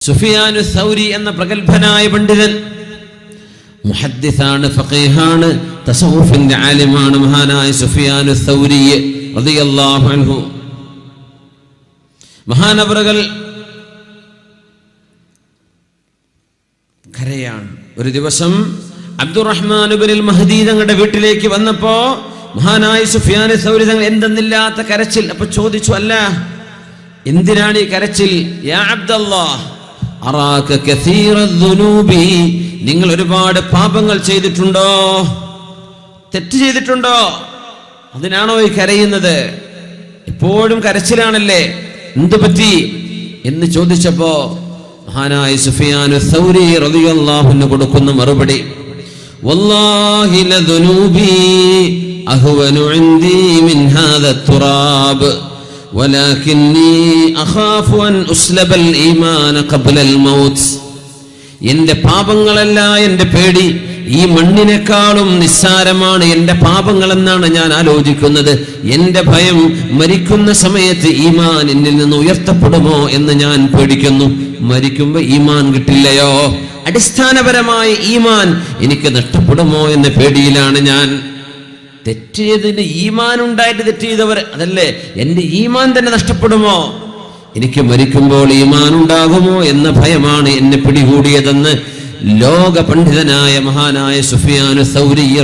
സുഫിയാനു സൗരി എന്ന പ്രഗത്ഭനായ പണ്ഡിതൻ മുഹദ്ദിസാണ് ഫഖീഹാണ് തസൗഫിന്റെ ആലിമാണ് മഹാനായ സുഫിയാനു സൗരി റളിയല്ലാഹു അൻഹു. മഹാനവറുകൾ കരയാണ്. ഒരു ദിവസം അബ്ദുറഹ്മാൻ ബിനിൽ മഹദി തങ്ങളുടെ വീട്ടിലേക്ക് വന്നപ്പോ മഹാനായ സുഫിയാനു സൗരി തങ്ങൾ എന്തെന്നില്ലാത്ത കരച്ചിൽ അപ്പൊ ചോദിച്ചു അല്ല എന്തിനാണ് ഈ കരച്ചിൽ? യാ അബ്ദല്ലാഹ് നിങ്ങൾ ഒരുപാട് പാപങ്ങൾ ചെയ്തിട്ടുണ്ടോ? തെറ്റ് ചെയ്തിട്ടുണ്ടോ? അതിനാണോ ഈ കരയുന്നത്? എപ്പോഴും കരച്ചിലാണല്ലേ? എന്തു പറ്റി? എന്ന് ചോദിച്ചപ്പോ മഹാനായ സുഫിയാനു സൗരി റളിയല്ലാഹുവിന് കൊടുക്കുന്ന മറുപടി വല്ലാഹി ലദുനൂബി അഹ്വനു മിൻ ഹാദ തുറാബ്. എന്റെ പാപങ്ങളല്ല എന്റെ പേടി. ഈ മണ്ണിനെക്കാളും നിസ്സാരമാണ് എന്റെ പാപങ്ങളെന്നാണ് ഞാൻ ആലോചിക്കുന്നത്. എന്റെ ഭയം മരിക്കുന്ന സമയത്ത് ഈമാൻ എന്നിൽ നിന്ന് ഉയർത്തപ്പെടുമോ എന്ന് ഞാൻ പേടിക്കുന്നു. മരിക്കുമ്പോ ഈമാൻ കിട്ടില്ലയോ? അടിസ്ഥാനപരമായ ഈമാൻ എനിക്ക് നഷ്ടപ്പെടുമോ എന്ന പേടിയിലാണ് ഞാൻ. തെറ്റ് ചെയ്തതിന് ഈമാൻ ഉണ്ടായിട്ട് തെറ്റ് ചെയ്തവർ അതല്ലേ? എന്റെ ഈമാൻ തന്നെ നഷ്ടപ്പെടുമോ? എനിക്ക് മരിക്കുമ്പോൾ ഈമാൻ ഉണ്ടാകുമോ എന്ന ഭയമാണ് എന്നെ പിടികൂടിയതെന്ന് ലോക പണ്ഡിതനായ മഹാനായ സുഫിയാനു സൗരി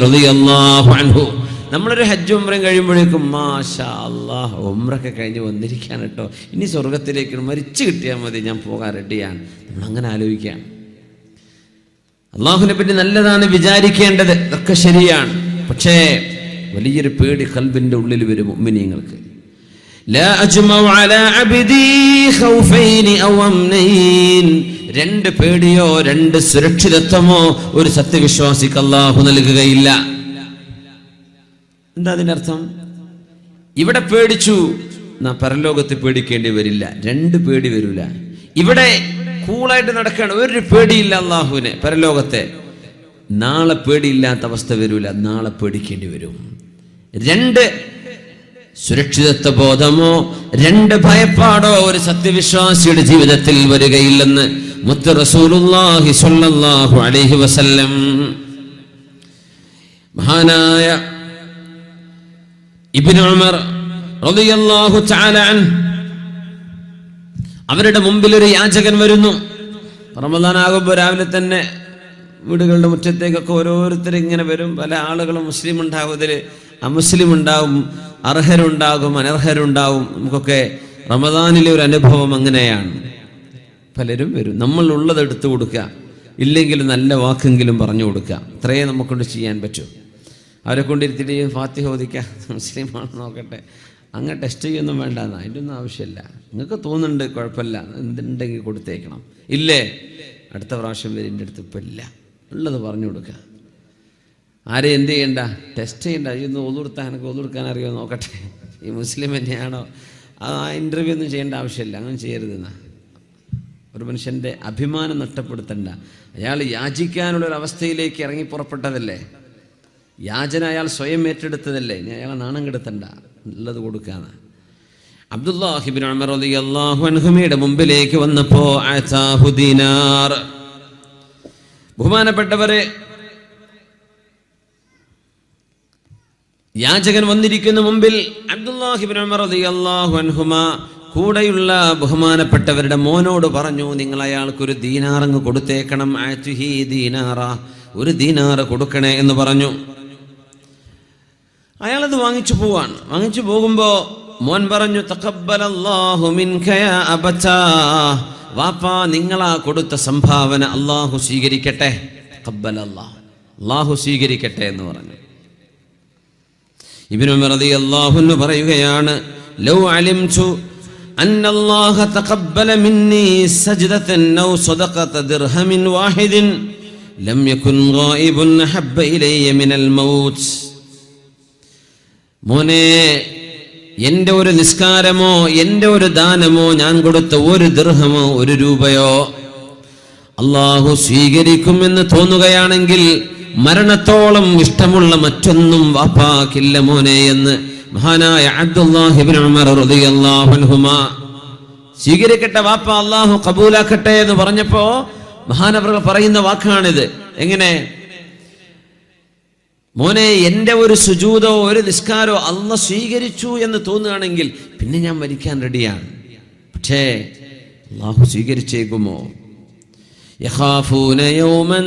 അൻഹു. നമ്മളൊരു ഹജ്ജ് ഉംറയും കഴിയുമ്പോഴേക്കും മാഷാ അള്ളാഹ് ഉംറൊക്കെ കഴിഞ്ഞ് വന്നിരിക്കുകയാണ് കേട്ടോ. ഇനി സ്വർഗത്തിലേക്ക് മരിച്ചു കിട്ടിയാൽ മതി ഞാൻ പോകാൻ റെഡിയാണ്. നമ്മൾ അങ്ങനെ ആലോചിക്കുകയാണ്. അള്ളാഹുവിനെ പറ്റി നല്ലതാണ് വിചാരിക്കേണ്ടത് ഇതൊക്കെ ശരിയാണ്. പക്ഷേ വലിയൊരു പേടി കൽബിന്റെ ഉള്ളിൽ വരും ഉമ്മിനിയങ്ങൾക്ക് രണ്ട് പേടിയോ രണ്ട് സുരക്ഷിതത്വമോ ഒരു സത്യവിശ്വാസിക്ക് അള്ളാഹു നൽകുകയില്ല. എന്താ അതിനർത്ഥം? ഇവിടെ പേടിച്ചു നാം പരലോകത്ത് പേടിക്കേണ്ടി വരില്ല. രണ്ട് പേടി വരില്ല ഇവിടെ കൂളായിട്ട് നടക്കുകയാണ് ഒരു പേടിയില്ല അള്ളാഹുവിനെ പരലോകത്തെ. നാളെ പേടിയില്ലാത്ത അവസ്ഥ വരില്ല നാളെ പേടിക്കേണ്ടി വരും. രണ്ട് സുരക്ഷിതത്വ ബോധമോ രണ്ട് ഭയപ്പാടോ ഒരു സത്യവിശ്വാസിയുടെ ജീവിതത്തിൽ വരികയില്ലെന്ന് മുത്ത് റസൂലുള്ളാഹി സ്വല്ലല്ലാഹു അലൈഹി വസല്ലം മഹാനായ ഇബ്നു ഉമർ റളിയല്ലാഹു തആല അവരുടെ മുമ്പിൽ ഒരു യാചകൻ വരുന്നു. റമദാൻ ആകുമ്പോൾ രാവിലെ തന്നെ വീടുകളുടെ മുറ്റത്തേക്കൊക്കെ ഓരോരുത്തർ ഇങ്ങനെ വരും. പല ആളുകളും മുസ്ലിം ഉണ്ടാവും അതിൽ അമുസ്ലിം ഉണ്ടാവും അർഹരുണ്ടാകും അനർഹരുണ്ടാവും. നമുക്കൊക്കെ റമദാനിലെ ഒരു അനുഭവം അങ്ങനെയാണ്. പലരും വരും. നമ്മൾ ഉള്ളത് എടുത്തു കൊടുക്കുക. ഇല്ലെങ്കിൽ നല്ല വാക്കെങ്കിലും പറഞ്ഞു കൊടുക്കുക. ഇത്രയേ നമുക്കൊണ്ട് ചെയ്യാൻ പറ്റൂ. അവരെ കൊണ്ടിരുത്തിട്ട് ഫാത്തിഹ ഹോദിക്കാം മുസ്ലിം ആണെന്ന് നോക്കട്ടെ. അങ്ങ് ടെസ്റ്റ് ചെയ്യൊന്നും വേണ്ട അതിന്റെ ഒന്നും ആവശ്യമില്ല. നിങ്ങൾക്ക് തോന്നുന്നുണ്ട് കുഴപ്പമില്ല. എന്തുണ്ടെങ്കിൽ കൊടുത്തേക്കണം. ഇല്ലേ? അടുത്ത പ്രാവശ്യം വരെ എന്റെ അടുത്ത് ഇപ്പം ഇല്ല. ഉള്ളത് പറഞ്ഞു കൊടുക്കുക. ആരെ എന്ത് ചെയ്യണ്ട? ടെസ്റ്റ് ചെയ്യണ്ട. ഇന്ന് ഒതുർത്താൻ എനിക്ക് ഒതുർക്കാൻ അറിയോ? നോക്കട്ടെ. ഈ മുസ്ലിം തന്നെയാണോ? ആ ഇന്റർവ്യൂ ഒന്നും ചെയ്യേണ്ട ആവശ്യമില്ല. അങ്ങനെ ചെയ്യരുതെന്ന. ഒരു മനുഷ്യന്റെ അഭിമാനം നഷ്ടപ്പെടുത്തണ്ട. അയാൾ യാചിക്കാനുള്ള ഒരു അവസ്ഥയിലേക്ക് ഇറങ്ങി പുറപ്പെട്ടതല്ലേ? യാചന അയാൾ സ്വയം ഏറ്റെടുത്തതല്ലേ? ഇനി അയാളെ നാണം കെടുത്തണ്ട. ഉള്ളത് കൊടുക്കാന്ന്. അബ്ദുല്ലാഹിബിൻ ഉമർ റളിയല്ലാഹു അൻഹുമയുടെ മുമ്പിലേക്ക് വന്നപ്പോൾ ബഹുമാനപ്പെട്ടവരെ യാചകൻ വന്നിരിക്കുന്ന മുമ്പിൽ ഉമർ റളിയല്ലാഹു കൂടെയുള്ള ബഹുമാനപ്പെട്ടവരുടെ മോനോട് പറഞ്ഞു നിങ്ങൾ അയാൾക്ക് അയാൾക്കൊരു ദീനാറങ്ങ് കൊടുത്തേക്കണം. ഒരു ദീനാറ് കൊടുക്കണേ എന്ന് പറഞ്ഞു. അയാളത് വാങ്ങിച്ചു പോവാണ്. വാങ്ങിച്ചു പോകുമ്പോ മോൻ പറഞ്ഞു വാപ്പാ നിങ്ങളാ കൊടുത്ത സംഭാവന അള്ളാഹു സ്വീകരിക്കട്ടെ. അള്ളാഹു സ്വീകരിക്കട്ടെ എന്ന് പറഞ്ഞു. ഇബ്നു ഉമർ റളിയല്ലാഹു അൻഹു പറയുകയാണ് ലൗ അലിംതു أن الله تقبل مني سجدة أو صدقة درهم واحد لم يكن غائب أحب إلي من الموت മോനെ എൻ്റെ ഒരു നിസ്കാരമോ എൻ്റെ ഒരു ദാനമോ ഞാൻ കൊടുത്ത ഒരു ദൃഹമോ ഒരു രൂപയോ അള്ളാഹു സ്വീകരിക്കുമെന്ന് തോന്നുകയാണെങ്കിൽ മരണത്തോളം ഇഷ്ടമുള്ള മറ്റൊന്നും വാപ്പാക്കില്ല മോനെ എന്ന് മഹാനായ അബ്ദുല്ലാഹിബിൻ ഉമർ സ്വീകരിക്കട്ടെ വാപ്പ അള്ളാഹു കബൂലാക്കട്ടെ എന്ന് പറഞ്ഞപ്പോ മഹാനവർ പറയുന്ന വാക്കാണിത്. എങ്ങനെ? മോനെ എന്റെ ഒരു സുജൂതോ ഒരു നിസ്കാരോ അല്ല സ്വീകരിച്ചു എന്ന് തോന്നുകയാണെങ്കിൽ പിന്നെ ഞാൻ മരിക്കാൻ റെഡിയാണ്. പക്ഷേ അള്ളാഹു സ്വീകരിച്ചേക്കുമോ? يخافون يوما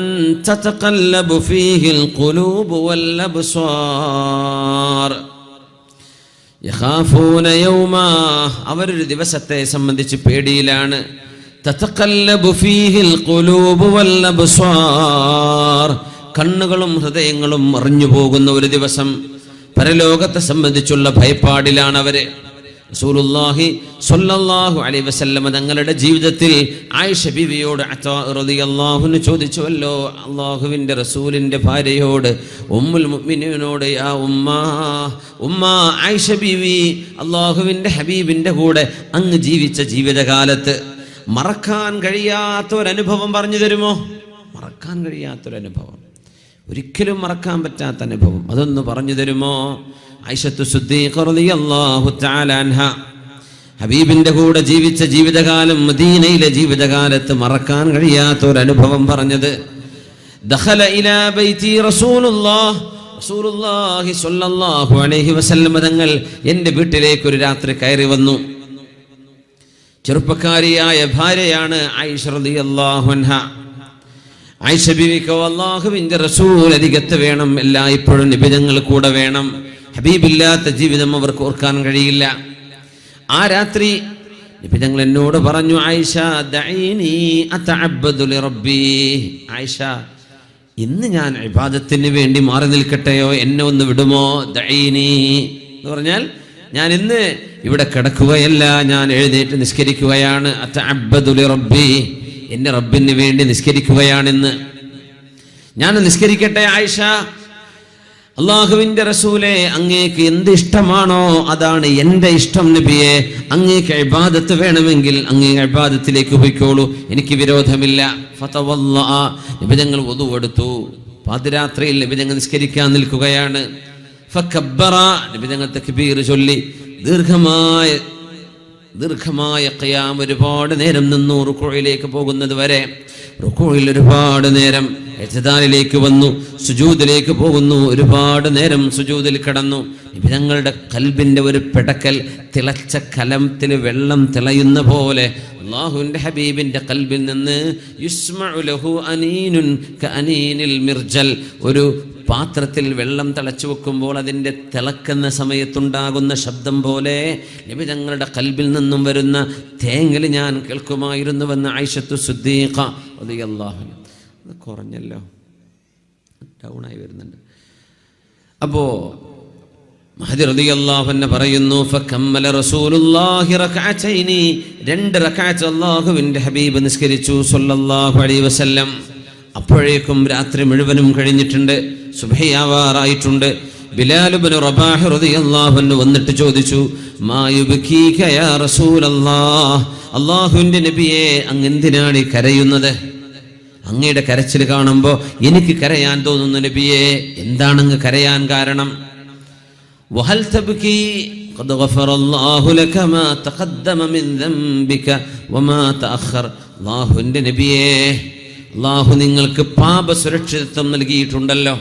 تتقلب فيه القلوب والأبصار യഖാഫൂന യൗമ അവരൊരു ദിവസത്തെ സംബന്ധിച്ച് പേടിയിലാണ് തതഖല്ലബു ഫീഹിൽ ഖുലൂബു വൽ അബ്സ്വാർ കണ്ണുകളും ഹൃദയങ്ങളും മറിഞ്ഞു പോകുന്ന ഒരു ദിവസം പരലോകത്തെ സംബന്ധിച്ചുള്ള ഭയപ്പാടിലാണ് അവര് റസൂലുള്ളാഹി സ്വല്ലല്ലാഹു അലൈഹി വസല്ലം തങ്ങളുടെ ജീവിതത്തിൽ ആയിഷ ബിവിയോട് റളിയല്ലാഹുവിന് ചോദിച്ചുവല്ലോ അല്ലാഹുവിന്റെ റസൂലിന്റെ ഭാര്യയോട് ഉമ്മുൽ മുഅ്മിനീനോട് യാ ഉമ്മ ഉമ്മ ആയിഷ ബിവി അല്ലാഹുവിന്റെ ഹബീബിന്റെ കൂടെ അങ്ങ് ജീവിച്ച ജീവിതകാലത്ത് മറക്കാൻ കഴിയാത്ത ഒരു അനുഭവം പറഞ്ഞു തരുമോ? മറക്കാൻ കഴിയാത്തൊരനുഭവം. ഒരിക്കലും മറക്കാൻ പറ്റാത്ത അനുഭവം. അതൊന്ന് പറഞ്ഞു തരുമോ? ഐഷത്തു സുദ്ദീഖ് അൻഹ. ഹബീബിന്റെ കൂടെ ജീവിച്ച ജീവിതകാലം മദീനയിലെ ജീവിതകാലത്ത് മറക്കാൻ കഴിയാത്ത ഒരു അനുഭവം പറഞ്ഞത് തങ്ങൾ എന്റെ വീട്ടിലേക്ക് ഒരു രാത്രി കയറി വന്നു. ചെറുപ്പക്കാരിയായ ഭാര്യയാണ് ആയിഷ അള്ളാഹുവിന്റെ റസൂൽ അരികത്ത് വേണം എല്ലായ്പ്പോഴും നിബിധങ്ങൾ കൂടെ വേണം. ഹബീബില്ലാത്ത ജീവിതം അവർക്ക് ഓർക്കാൻ കഴിയില്ല. ആ രാത്രി നിബിധങ്ങൾ എന്നോട് പറഞ്ഞു ആയിഷ ലിറബ്ബി. ആയിഷ ഇന്ന് ഞാൻ ഇബാദത്തിന് വേണ്ടി മാറി നിൽക്കട്ടെയോ? എന്നെ ഒന്ന് വിടുമോ? ദഈനി. എന്ന് പറഞ്ഞാൽ ഞാൻ ഇന്ന് ഇവിടെ കിടക്കുകയല്ല ഞാൻ എഴുന്നേറ്റ് നിസ്കരിക്കുകയാണ്. അതഅബ്ബദു റബ്ബി എന്റെ റബ്ബിന് വേണ്ടി നിസ്കരിക്കുകയാണെന്ന്. ഞാൻ നിസ്കരിക്കട്ടെ ആയിഷ? അള്ളാഹുവിന്റെ റസൂലെ അങ്ങേക്ക് എന്ത് ഇഷ്ടമാണോ അതാണ് എന്റെ ഇഷ്ടം നബിയെ. അങ്ങേക്ക് ഇബാദത്ത് വേണമെങ്കിൽ അങ്ങേ ഇബാദത്തിലേക്ക് പോയിക്കോളൂ. എനിക്ക് വിരോധമില്ല. ഫതവല്ലഅ. ഒതുവെടുത്തു പാതിരാത്രിയിൽ നബി ഞങ്ങൾ നിസ്കരിക്കാൻ നിൽക്കുകയാണ്. ഫക്കബ്ബറ. നബി തക്ബീർ ചൊല്ലി. ദീർഘമായ ദീർഘമായ കയാം ഒരുപാട് നേരം നിന്നു റുക്കോയിലേക്ക് പോകുന്നത് വരെ. റുക്കോയിൽ ഒരുപാട് നേരം എഴുതാലിലേക്ക് വന്നു സുജൂദിലേക്ക് പോകുന്നു. ഒരുപാട് നേരം സുജൂദിൽ കിടന്നു. ഞങ്ങളുടെ കൽബിന്റെ ഒരു പിടക്കൽ തിളച്ച കലത്തിൽ വെള്ളം തിളയുന്ന പോലെ അള്ളാഹുവിന്റെ ഹബീബിന്റെ കൽബിൽ നിന്ന് യുസ്മഉ ലഹു അനീനുൻ അനീനിൽ മിർജൽ. ഒരു പാത്രത്തിൽ വെള്ളം തിളച്ചു വെക്കുമ്പോൾ അതിന്റെ തിളക്കുന്ന സമയത്തുണ്ടാകുന്ന ശബ്ദം പോലെ നബി തങ്ങളുടെ കൽബിൽ നിന്നും വരുന്ന തേങ്ങൽ ഞാൻ കേൾക്കുമായിരുന്നുവെന്ന് ആയിഷത്തു സുദ്ദീഖ അള്ളാഹു അത് കുറഞ്ഞല്ലോ. ഡൗണായി വരുന്നുണ്ട്. അപ്പോ പറയുന്നു റസൂലുള്ളാഹി രണ്ട് അല്ലാഹുവിന്റെ ഹബീബ് നിസ്കരിച്ചു സല്ലല്ലാഹു അലൈഹി വസല്ലം. അപ്പോഴേക്കും രാത്രി മുഴുവനും കഴിഞ്ഞിട്ടുണ്ട് റബാഹ് റളിയല്ലാഹു അൻഹു വന്നിട്ട് ചോദിച്ചു മാ യുബ്കീക യാ റസൂലല്ലാഹ്? അല്ലാഹുവിന്റെ നബിയെ അങ്ങ് എന്തിനാണ് കരയുന്നത്? അങ്ങയുടെ കരച്ചിൽ കാണുമ്പോൾ എനിക്ക് കരയാൻ തോന്നുന്നു നബിയെ എന്താണ് അങ്ങ് കരയാൻ കാരണം وهل تبكي قد غفر الله لك ما تقدم من ذنبك وما تأخر അള്ളാഹുവിൻ്റെ നബിയെ അള്ളാഹു നിങ്ങൾക്ക് പാപ സുരക്ഷിതത്വം നൽകിയിട്ടുണ്ടല്ലോ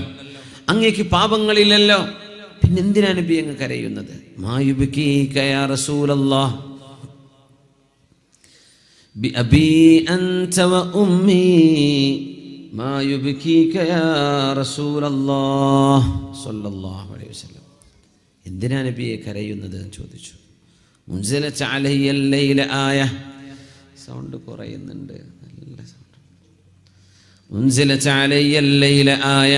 അങ്ങേക്ക് പാപങ്ങളില്ലല്ലോ പിന്നെ എന്തിനാ നബി അങ്ങ് കരയുന്നത് മായുബിക്കീക യാ റസൂലല്ലാഹ് بأبي أنت وأمي ما يبكيك يا رسول الله صلى الله عليه وسلم എന്തിനാ നബിയെ കരയുന്നത് എന്ന് ചോദിച്ചു മുൻസിലച്ച അലയ്യല്ലയിലെ ആയ സൗണ്ട് കുറയുന്നുണ്ട് നല്ല സൗണ്ട് മുൻസിലച്ച അലയ്യല്ലയിലെ ആയ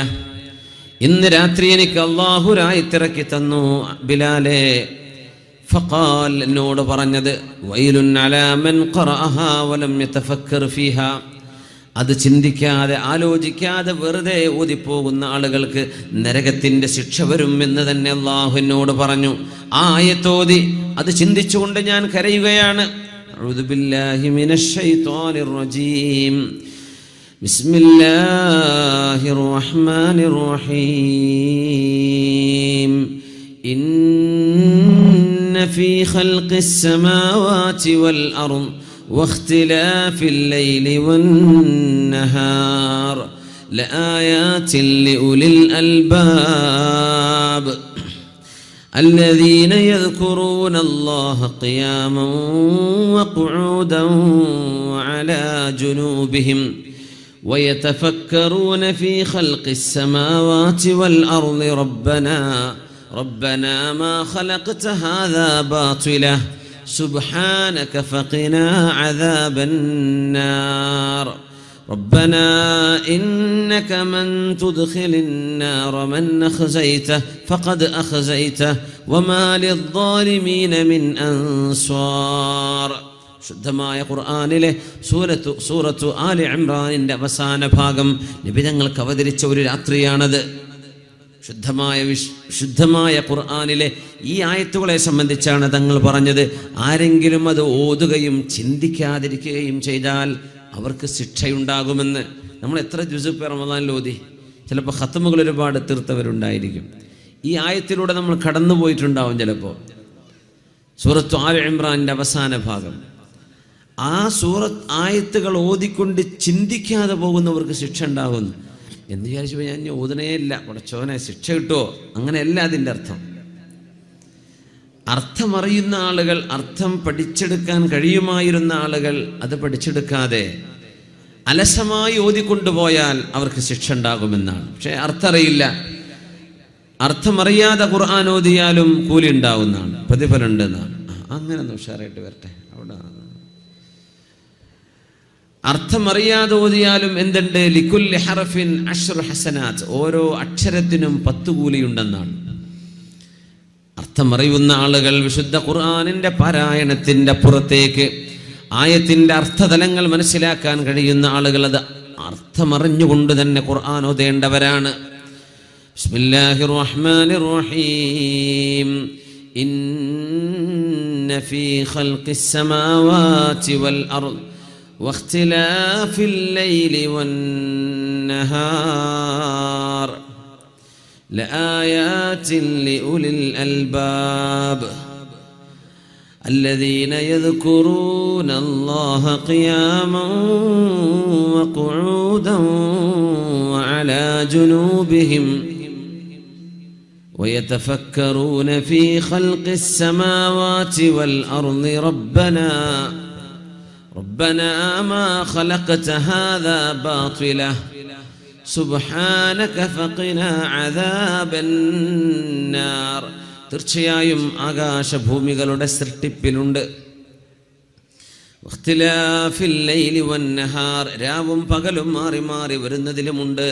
ഇന്ന് രാത്രി എനിക്ക് അള്ളാഹുരായിത്തിറക്കി തന്നു ബിലാലെ ഫഖാൽ എന്നോട് പറഞ്ഞത് വൈലുൻ അലാ മൻ ഖറഅഹാ വലം യതഫക്കർ فيها അത് ചിന്തിക്കാതെ ആലോചിക്കാതെ വെറുതെ ഓതിപ്പോകുന്ന ആളുകൾക്ക് നരകത്തിന്റെ ശിക്ഷ വരും എന്ന് തന്നെ അള്ളാഹു എന്നോട് പറഞ്ഞു. ആ ആയത്തോതി അത് ചിന്തിച്ചുകൊണ്ട് ഞാൻ കരയുകയാണ്. ബിസ്മില്ലാഹിർ റഹ്മാനിർ റഹീം. ശൈത്വാനിർ في خلق السماوات والأرض واختلاف الليل والنهار لآيات لأولي الألباب. الذين يذكرون الله قياما وقعودا وعلى جنوبهم ويتفكرون في خلق السماوات والأرض ربنا ما خلقت هذا باطلا سبحانك فقنا عذاب النار ربنا إنك من تدخل النار من أخزيته فقد أخزيته وما للظالمين من أنصار ശുദ്ധമായ ഖുർആാനിലെ സൂറത്തു സൂറത്തു ആലി ഇമ്രാനിൻ്റെ അവസാന ഭാഗം നിബിതങ്ങൾക്ക് അവതരിച്ച ഒരു രാത്രിയാണത് ശുദ്ധമായ വിശ് ശുദ്ധമായ ഖുർആാനിലെ ഈ ആയത്തുകളെ സംബന്ധിച്ചാണ് തങ്ങൾ പറഞ്ഞത്. ആരെങ്കിലും അത് ഓതുകയും ചിന്തിക്കാതിരിക്കുകയും ചെയ്താൽ അവർക്ക് ശിക്ഷയുണ്ടാകുമെന്ന്. നമ്മൾ എത്ര ജുസു റമദാനിൽ ഓതി? ചിലപ്പോൾ ഹത്തമുകൾ ഒരുപാട് തീർത്തവരുണ്ടായിരിക്കും. ഈ ആയത്തിലൂടെ നമ്മൾ കടന്നു പോയിട്ടുണ്ടാവും ചിലപ്പോൾ. സൂറത്ത് ആൽ ഇമ്രാന്റെ അവസാന ഭാഗം. ആ സൂറത്ത് ആയത്തുകൾ ഓതിക്കൊണ്ട് ചിന്തിക്കാതെ പോകുന്നവർക്ക് ശിക്ഷ ഉണ്ടാകുന്നു. എന്ന് വിചാരിച്ചപ്പോൾ ഞാൻ ഇല്ല. ഉടച്ചോനെ ശിക്ഷ കിട്ടുമോ അങ്ങനെയല്ല അതിന്റെ അർത്ഥം. അർത്ഥമറിയുന്ന ആളുകൾ അർത്ഥം പഠിച്ചെടുക്കാൻ കഴിയുമായിരുന്ന ആളുകൾ അത് പഠിച്ചെടുക്കാതെ അലസമായി ഓതിക്കൊണ്ടുപോയാൽ അവർക്ക് ശിക്ഷ ഉണ്ടാകുമെന്നാണ്. പക്ഷേ അർത്ഥമറിയില്ല അർത്ഥമറിയാതെ ഖുർആൻ ഓതിയാലും കൂലി ഉണ്ടാവുന്നതാണ്. പ്രതിഫലം ഉണ്ടെന്നാണ്. അങ്ങനെ ഒന്ന് ഉഷാറായിട്ട് വരട്ടെ. അവിടെ അർത്ഥമറിയാതെ ഓതിയാലും എന്തുണ്ട്? ലിഖുൽ ഹറഫിൻ അഷ്റു ഹസനാത്ത് ഓരോ അക്ഷരത്തിനും പത്ത് കൂലിയുണ്ടെന്നാണ്. അർത്ഥമറിയുന്ന ആളുകൾ വിശുദ്ധ ഖുർആാനിന്റെ പാരായണത്തിന്റെ പുറത്തേക്ക് ആയത്തിന്റെ അർത്ഥതലങ്ങൾ മനസ്സിലാക്കാൻ കഴിയുന്ന ആളുകൾ അത് അർത്ഥമറിഞ്ഞുകൊണ്ട് തന്നെ ഖുർആൻ ഓതേണ്ടവരാണ്. ബിസ്മില്ലാഹിർ റഹ്മാനിർ റഹീം ഇന്ന ഫീ ഖൽഖിസ് സമാവാതി വൽ അർദ്. واختلاف الليل والنهار. لآيات لأولي الألباب. الذين يذكرون الله قياما وقعودا وعلى جنوبهم ويتفكرون في خلق السماوات والأرض ربنا. ربنا ما خلقت هذا باطلا സുബ്ഹാനക ഫഖിന അദാബന്നാർ തീർച്ചയായും ആകാശഭൂമികളുടെ സൃഷ്ടിപ്പിലുണ്ട് ഇഖ്തിലാഫിൽ ലൈലി വന്നഹാർ രാവും പകലും മാറി മാറി വരുന്നതിലുമുണ്ട്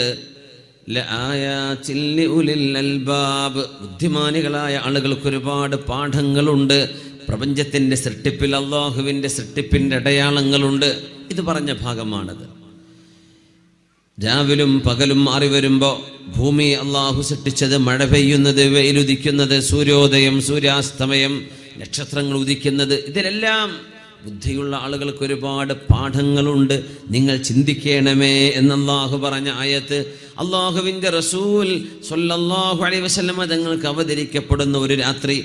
ലആയാത്തിൽ ലിഉലിൽ അൽബാബ് ബുദ്ധിമാനികളായ ആളുകൾക്ക് ഒരുപാട് പാഠങ്ങളുണ്ട് പ്രപഞ്ചത്തിന്റെ സൃഷ്ടിപ്പിൽ അള്ളാഹുവിന്റെ സൃഷ്ടിപ്പിന്റെ അടയാളങ്ങളുണ്ട്. ഇത് പറഞ്ഞ ഭാഗമാണത്. രാവിലും പകലും മാറി വരുമ്പോൾ ഭൂമി അള്ളാഹു സൃഷ്ടിച്ചത് മഴ പെയ്യുന്നത് വെയിലുദിക്കുന്നത് സൂര്യോദയം സൂര്യാസ്തമയം നക്ഷത്രങ്ങൾ ഉദിക്കുന്നത് ഇതിലെല്ലാം ബുദ്ധിയുള്ള ആളുകൾക്ക് ഒരുപാട് പാഠങ്ങളുണ്ട്. നിങ്ങൾ ചിന്തിക്കണമേ എന്ന് പറഞ്ഞ ആയത്ത് അള്ളാഹുവിന്റെ റസൂൽ സൊല്ലാഹു അലൈ വസല്ലമ തങ്ങൾക്ക് അവതരിക്കപ്പെടുന്ന ഒരു രാത്രി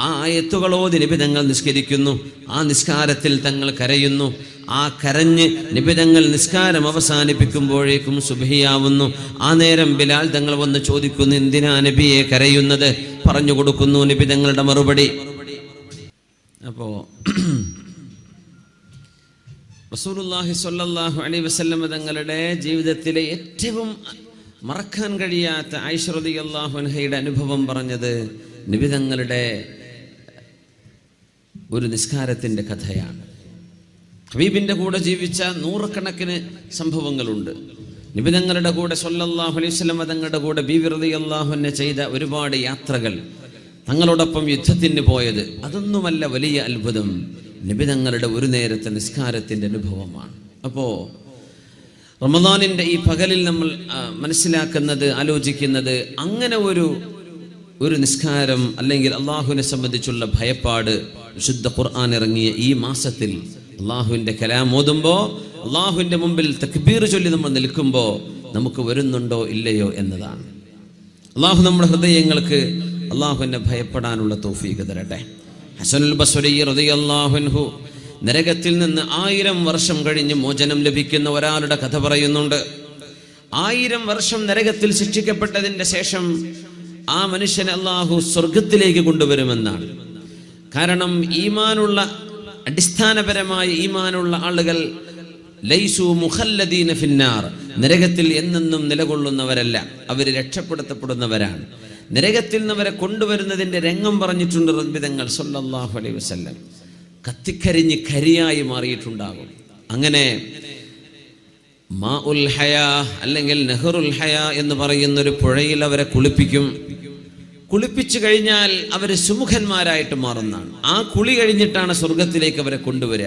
ആ ആയത്തുകളോ നിബിതങ്ങൾ നിസ്കരിക്കുന്നു. ആ നിസ്കാരത്തിൽ തങ്ങൾ കരയുന്നു. ആ കരഞ്ഞ് നിബിതങ്ങൾ നിസ്കാരം അവസാനിപ്പിക്കുമ്പോഴേക്കും സുബഹിയാവുന്നു. ആ നേരം ബിലാൽ തങ്ങൾ വന്ന് ചോദിക്കുന്നു എന്തിനാ നബിയെ കരയുന്നത്? പറഞ്ഞു കൊടുക്കുന്നു നിബിതങ്ങളുടെ മറുപടി. അപ്പോ റസൂലുള്ളാഹി സ്വല്ലല്ലാഹു അലൈഹി വസല്ലം തങ്ങളുടെ ജീവിതത്തിലെ ഏറ്റവും മറക്കാൻ കഴിയാത്ത ഐശ്വതി അള്ളാഹുഹയുടെ അനുഭവം പറഞ്ഞത് നിബിതങ്ങളുടെ ഒരു നിസ്കാരത്തിന്റെ കഥയാണ്. ഹബീബിന്റെ കൂടെ ജീവിച്ച നൂറുകണക്കിന് സംഭവങ്ങളുണ്ട്. നിബിതങ്ങളുടെ കൂടെ സൊല്ലാഹു അലൈഹി സ്വലമ തങ്ങളുടെ കൂടെ ബീവിറതി അള്ളാഹുനെ ചെയ്ത ഒരുപാട് യാത്രകൾ തങ്ങളോടൊപ്പം യുദ്ധത്തിന് പോയത് അതൊന്നുമല്ല വലിയ അത്ഭുതം. നിബിതങ്ങളുടെ ഒരു നേരത്തെ നിസ്കാരത്തിന്റെ അനുഭവമാണ്. അപ്പോൾ റമദാനിന്റെ ഈ പകലിൽ നമ്മൾ മനസ്സിലാക്കുന്നത് ആലോചിക്കുന്നത് അങ്ങനെ ഒരു ഒരു നിസ്കാരം അല്ലെങ്കിൽ അള്ളാഹുവിനെ സംബന്ധിച്ചുള്ള ഭയപ്പാട് വിശുദ്ധ ഖുർആൻ ഇറങ്ങിയ ഈ മാസത്തിൽ അള്ളാഹുവിന്റെ കലാം ഓതുമ്പോൾ അള്ളാഹുവിന്റെ മുമ്പിൽ തക്ബീർ ചൊല്ലി നമ്മൾ നിൽക്കുമ്പോൾ നമുക്ക് വരുന്നുണ്ടോ ഇല്ലയോ എന്നതാണ്. അള്ളാഹു നമ്മുടെ ഹൃദയങ്ങൾക്ക് അള്ളാഹുവിനെ ഭയപ്പെടാനുള്ള തോഫീക്ക് തരട്ടെ. ഹസനുൽ ബസ്വരി നരകത്തിൽ നിന്ന് ആയിരം വർഷം കഴിഞ്ഞ് മോചനം ലഭിക്കുന്ന ഒരാളുടെ കഥ പറയുന്നുണ്ട്. ആയിരം വർഷം നരകത്തിൽ ശിക്ഷിക്കപ്പെട്ടതിന്റെ ശേഷം ആ മനുഷ്യനെ അള്ളാഹു സ്വർഗത്തിലേക്ക് കൊണ്ടുവരുമെന്നാണ്. കാരണം ഈമാനുള്ള അടിസ്ഥാനപരമായ ഈമാനുള്ള ആളുകൾ ലൈസു മുഖല്ലദീന ഫിന്നാർ. നരകത്തിൽ എന്നെന്നും നിലകൊള്ളുന്നവരല്ല അവർ രക്ഷപ്പെടുത്തപ്പെടുന്നവരാണ്. നരകത്തിൽ നിന്നവരെ കൊണ്ടുവരുന്നതിന്റെ രംഗം പറഞ്ഞിട്ടുണ്ട് റദ്ബിതങ്ങൾ സൊല്ലാഹു അലൈഹി വസല്ലം. കത്തിക്കരിഞ്ഞ് കരിയായി മാറിയിട്ടുണ്ടാകും. അങ്ങനെ മാ ഉൽ ഹയാ അല്ലെങ്കിൽ നെഹ്റുൽ ഹയാ എന്ന് പറയുന്ന ഒരു പുഴയിൽ അവരെ കുളിപ്പിക്കും. കുളിപ്പിച്ചു കഴിഞ്ഞാൽ അവർ സുമുഖന്മാരായിട്ട് മാറുന്നതാണ്. ആ കുളി കഴിഞ്ഞിട്ടാണ് സ്വർഗത്തിലേക്ക് അവരെ കൊണ്ടുവരിക.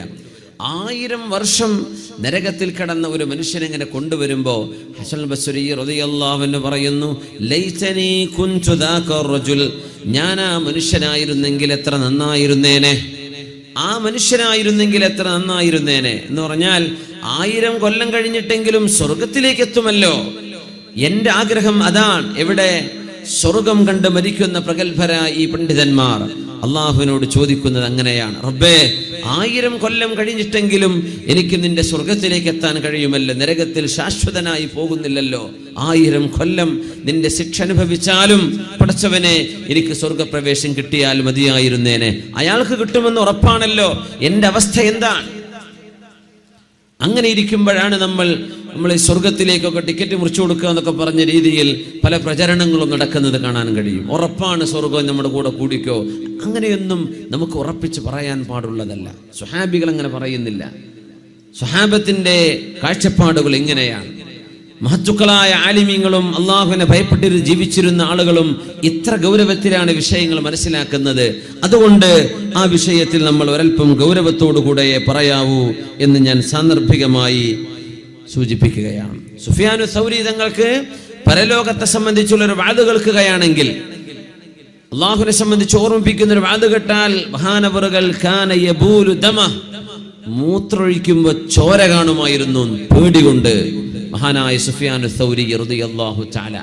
ആയിരം വർഷം നരകത്തിൽ കിടന്ന ഒരു മനുഷ്യനെങ്ങനെ കൊണ്ടുവരുമ്പോൾ ഹസൻ ബസുരി റളിയല്ലാഹു പറയുന്നു ലൈസനി റജുൽ ഞാൻ ആ മനുഷ്യനായിരുന്നെങ്കിൽ എത്ര നന്നായിരുന്നേനെ? ആ മനുഷ്യനായിരുന്നെങ്കിൽ എത്ര നന്നായിരുന്നേനെ? എന്ന് പറഞ്ഞാൽ ആയിരം കൊല്ലം കഴിഞ്ഞിട്ടെങ്കിലും സ്വർഗത്തിലേക്ക് എത്തുമല്ലോ. എന്റെ ആഗ്രഹം അതാണ്. എവിടെ? സ്വർഗം കണ്ട് മരിക്കുന്ന പ്രഗത്ഭരായ ഈ പണ്ഡിതന്മാർ അള്ളാഹുവിനോട് ചോദിക്കുന്നത് അങ്ങനെയാണ്. റബ്ബേ ആയിരം കൊല്ലം കഴിഞ്ഞിട്ടെങ്കിലും എനിക്ക് നിന്റെ സ്വർഗത്തിലേക്ക് എത്താൻ കഴിയുമല്ലോ. നരകത്തിൽ ശാശ്വതനായി പോകുന്നില്ലല്ലോ. ആയിരം കൊല്ലം നിന്റെ ശിക്ഷ അനുഭവിച്ചാലും പഠിച്ചവനെ എനിക്ക് സ്വർഗപ്രവേശം കിട്ടിയാൽ മതിയായിരുന്നേനെ. അയാൾക്ക് കിട്ടുമെന്ന് ഉറപ്പാണല്ലോ. എന്റെ അവസ്ഥ എന്താണ്? അങ്ങനെ ഇരിക്കുമ്പോഴാണ് നമ്മൾ നമ്മൾ ഈ സ്വർഗത്തിലേക്കൊക്കെ ടിക്കറ്റ് മുറിച്ചു കൊടുക്കുക എന്നൊക്കെ പറഞ്ഞ രീതിയിൽ പല പ്രചരണങ്ങളും നടക്കുന്നത് കാണാൻ കഴിയും. ഉറപ്പാണ് സ്വർഗം നമ്മുടെ കൂടെ കൂടിക്കോ. അങ്ങനെയൊന്നും നമുക്ക് ഉറപ്പിച്ച് പറയാൻ പാടുള്ളതല്ല. സുഹാബികൾ അങ്ങനെ പറയുന്നില്ല. സുഹാബത്തിന്റെ കാഴ്ചപ്പാടുകൾ ഇങ്ങനെയാണ്. മഹത്തുക്കളായ ആലിമ്യങ്ങളും അള്ളാഹുവിനെ ഭയപ്പെട്ട് ജീവിച്ചിരുന്ന ആളുകളും ഇത്ര ഗൗരവത്തിലാണ് വിഷയങ്ങൾ മനസ്സിലാക്കുന്നത്. അതുകൊണ്ട് ആ വിഷയത്തിൽ നമ്മൾ ഒരൽപ്പം ഗൗരവത്തോടു കൂടെ പറയാവൂ എന്ന് ഞാൻ സാന്ദർഭികമായി സൂചിപ്പിക്കുകയാണ്. സുഫിയാനു സൗരി തങ്ങൾക്ക് പരലോകത്തെ സംബന്ധിച്ചുള്ള ഒരു വാത് കേൾക്കുകയാണെങ്കിൽ അള്ളാഹുവിനെ സംബന്ധിച്ച് ഓർമ്മിപ്പിക്കുന്ന ഒരു വാത് കേട്ടാൽ മഹാനവറുകൾ മൂത്രൊഴിക്കുമ്പോ ചോര കാണുമായിരുന്നു പേടികൊണ്ട് മഹാനായ സുഫിയാനു സൗരി റളിയല്ലാഹു തആല